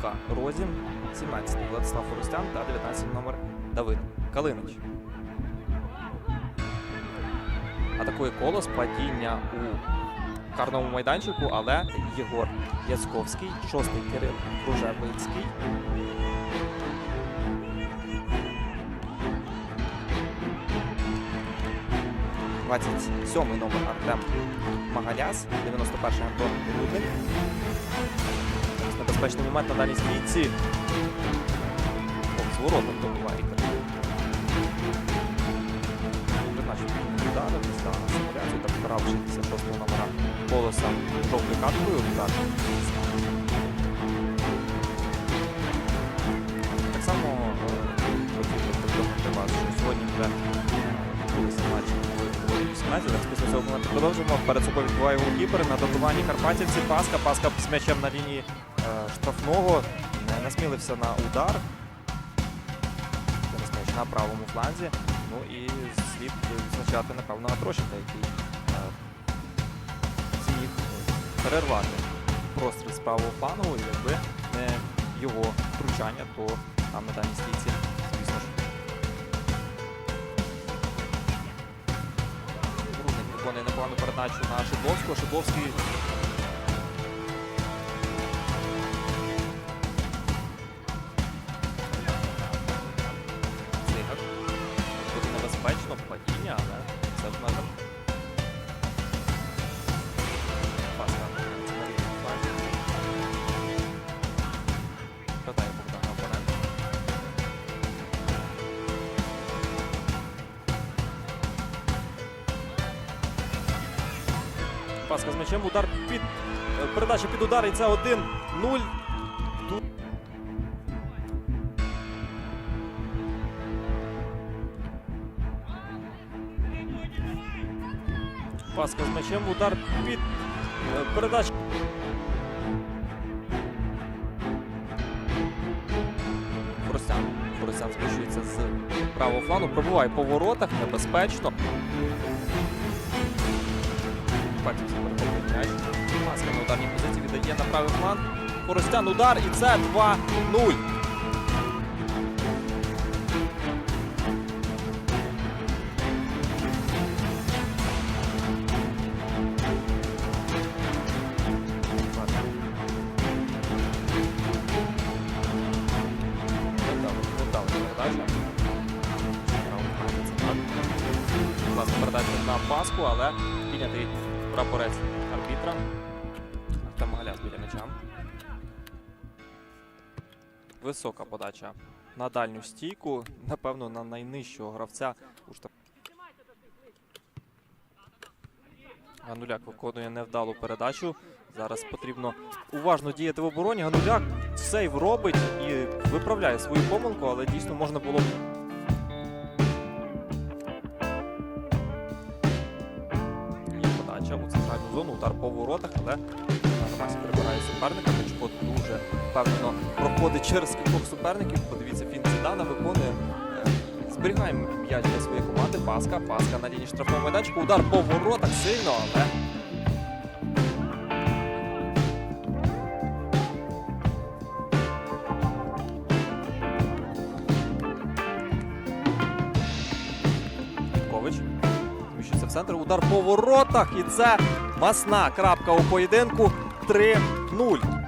Лука Розін, 17 Владислав Форостян та 19 номер Давид Калинич. Атакує колос, падіння у карному майданчику, але Єгор Яцьковський, шостий Кирил Кружевицький. Двадцять сьомий номер Артем Магаляс, 91-й Антон Рудник. Зараз Небезпечний момент на дальній стійці. О, з воротом добуває Ігор. Призначив удари, після симуляцію, так вкрав 66-го номера колоса жовтою карткою. Удар. Так само е, хотів вас, що сьогодні вже відбулися матчі у 18. Зараз після цього моменту продовжимо. Перед собою відбуває голкіпер на добиванні Карпатівці. Паска. Паска з м'ячем на лінії е, штрафного. Не насмілився на удар. На правому фланзі. Ну і слід відзначати, напевно, Атрощенка, який е, зміг перервати простріл з правого флангу. І якби не його втручання, то там на даній стійці, звісно ж, Рудник виконує непогану передачу на Шидловського. Шидловський небезпечно, падіння, але це в межах. Паска. З м'ячем. Удар під. е, Передача під удар і це 1-0. Паска з м'ячем. Удар під. е, Передача. Форостян. Форостян з правого флану. Пробуває по воротах. Небезпечно. Перехоплює м'яч. Паска на ударній позиції віддає на правий фланг. Форостян удар і це 2-0. Класна передача на паску, але піднятий прапорець арбітра. Артем Галяс біля м'яча. Висока подача на дальню стійку. Напевно, на найнижчого гравця. Гануляк виконує невдалу передачу. Зараз потрібно уважно діяти в обороні. Гануляк сейв робить і виправляє свою помилку, але дійсно можна було подача у центральну зону, удар по воротах, але Армасі прибирає суперника. Кличко дуже впевнено проходить через кількох суперників. Подивіться, фін Зідана виконує. е, Зберігає м'яч для своєї команди. Паска, паска на лінії штрафного майданчика. Удар по воротах сильно, але. Кович. Центр. Удар по воротах. І це масна крапка у поєдинку 3-0.